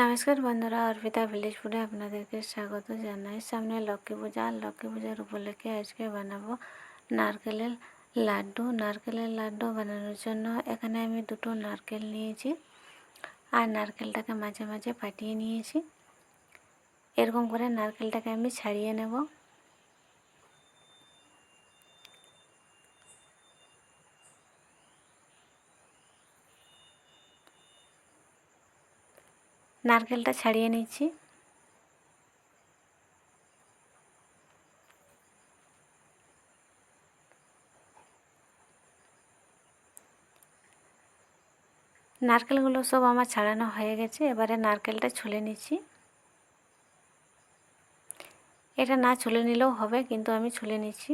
নমস্কার বন্ধুরা, অর্পিতা ভিলেজপুরে আপনাদেরকে স্বাগত জানাই। সামনে লক্ষ্মী পূজা, আর লক্ষ্মী পূজার উপলক্ষে আজকে বানাবো নারকেলের লাড্ডু। নারকেলের লাড্ডু বানানোর জন্য এখানে আমি দুটো নারকেল নিয়েছি, আর নারকেলটাকে মাঝে মাঝে ফাটিয়ে নিয়েছি। এরকম করে নারকেলটাকে আমি ছাড়িয়ে নেব। নারকেলটা ছাড়িয়ে নিচ্ছি। নারকেলগুলো সব আমার ছাড়ানো হয়ে গেছে, এবারে নারকেলটা ছুলে নিচ্ছি। এটা না ছুলে নিলেও হবে, কিন্তু আমি ছুলে নিচ্ছি।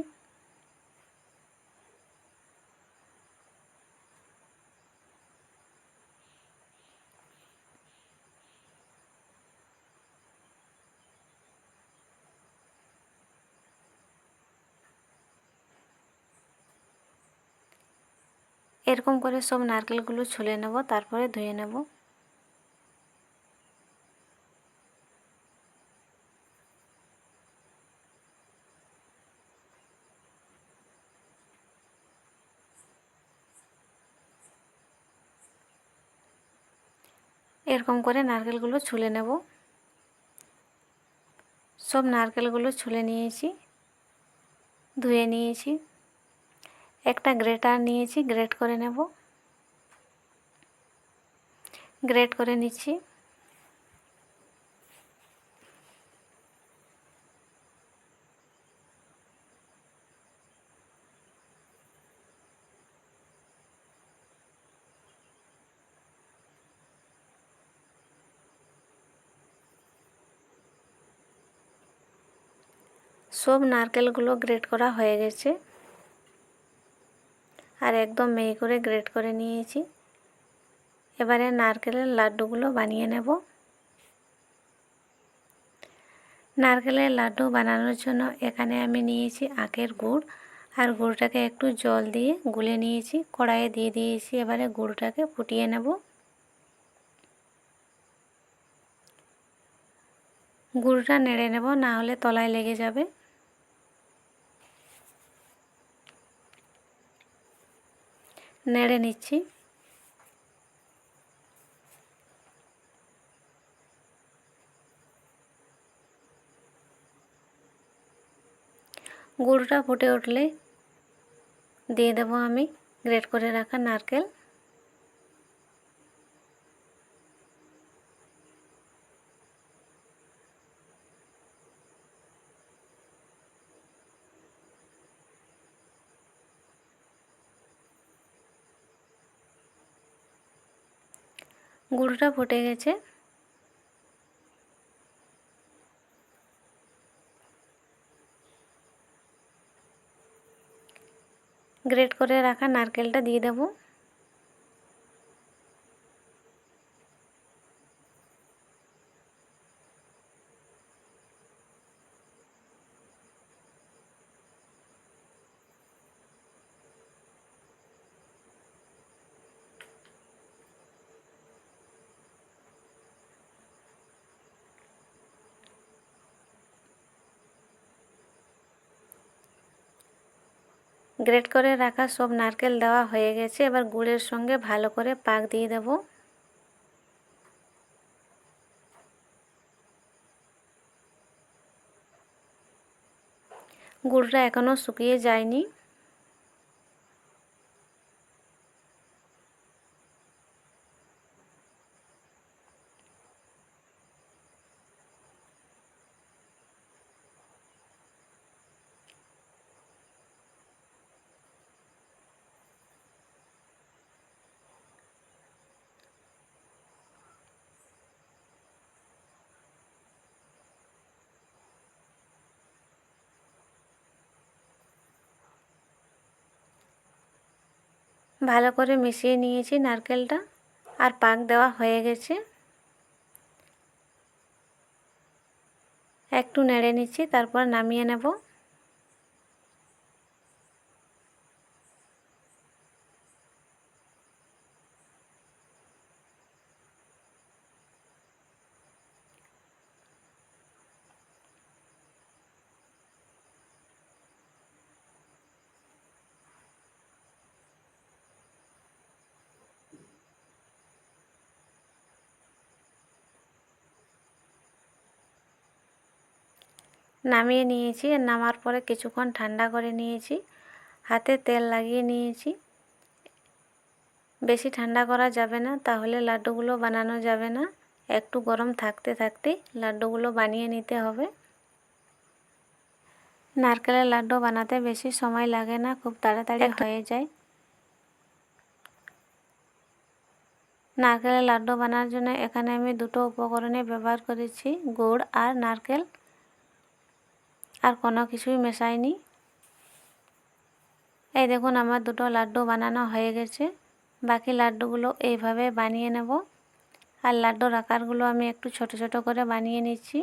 এরকম করে সব নারকেলগুলো ছুলে নেব, তারপরে ধুয়ে নেব। এরকম করে নারকেলগুলো ছুলে নেব। সব নারকেলগুলো ছুলে নিয়েছি, ধুয়ে নিয়েছি। একটা গ্রেটার নিয়েছি, গ্রেট করে নেব। গ্রেট করে নিচ্ছি। সব নারকেলগুলো গ্রেট করা হয়ে গেছে। আর একদম মেয়ে করে গ্রেট করে নিয়েছি। এবারে নারকেলের লাড্ডুগুলো বানিয়ে নেব। নারকেলের লাড্ডু বানানোর জন্য এখানে আমি নিয়েছি আখের গুড়। আর গুড়টাকে একটু জল দিয়ে গুলে নিয়েছি, কড়াইয়ে দিয়ে দিয়েছি। এবারে গুড়টাকে ফুটিয়ে নেব। গুড়টা নেড়ে নেব, না হলে তলায় লেগে যাবে। নেড়ে নিচ্ছি। গুড়টা ফুটে উঠলে দিয়ে দেবো আমি গ্রেট করে রাখা নারকেল। গুঁড়োটা ফুটে গেছে। গ্রেট করে রাখা নারকেলটা দিয়ে দেবো। গ্রেট করে রাখা সব নারকেল দেওয়া হয়ে গেছে। এবার গুড়ের সঙ্গে ভালো করে পাক দিয়ে দেব। গুড়টা এখনও শুকিয়ে যায়নি। ভালো করে মিশিয়ে নিয়েছি নারকেলটা আর পাক দেওয়া হয়ে গেছে। একটু নেড়ে নিচ্ছি, তারপর নামিয়ে নেব। নামিয়ে নিয়েছি নামার পরে কিছুক্ষণ ঠান্ডা করে নিয়েছি হাতে তেল লাগিয়ে নিয়েছি। বেশি ঠান্ডা করা যাবে না তাহলে লাড্ডুগুলো বানানো যাবে না। একটু গরম থাকতে থাকতে লাড্ডুগুলো বানিয়ে নিতে হবে। নারকেলের লাড্ডু বানাতে বেশি সময় লাগে না খুব তাড়াতাড়ি হয়ে যায়। নারকেলের লাড্ডু বানার জন্য এখানে আমি দুটো উপকরণে ব্যবহার করেছি গুড় আর নারকেল। আর কোনো কিছুই মেশাইনি এই দেখুন, আমার দুটো লাড্ডু বানানো হয়ে গেছে। বাকি লাড্ডুগুলো এইভাবে বানিয়ে নেব। আর লাড্ডুর আকারগুলো আমি একটু ছোট ছোট করে বানিয়ে নিচ্ছি।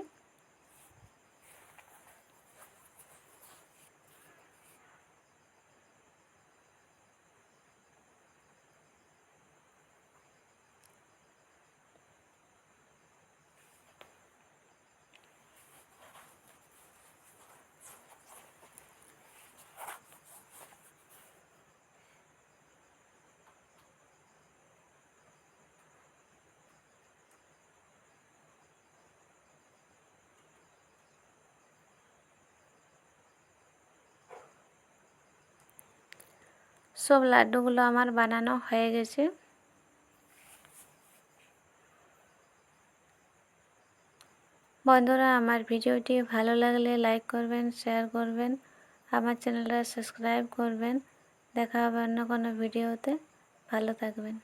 সব লাড্ডুগুলো আমার বানানো হয়ে গেছে। বন্ধুরা, আমার ভিডিওটি ভালো লাগলে লাইক করবেন, শেয়ার করবেন, আমার চ্যানেলটা সাবস্ক্রাইব করবেন। দেখা হবে অন্য কোনো ভিডিওতে। ভালো থাকবেন।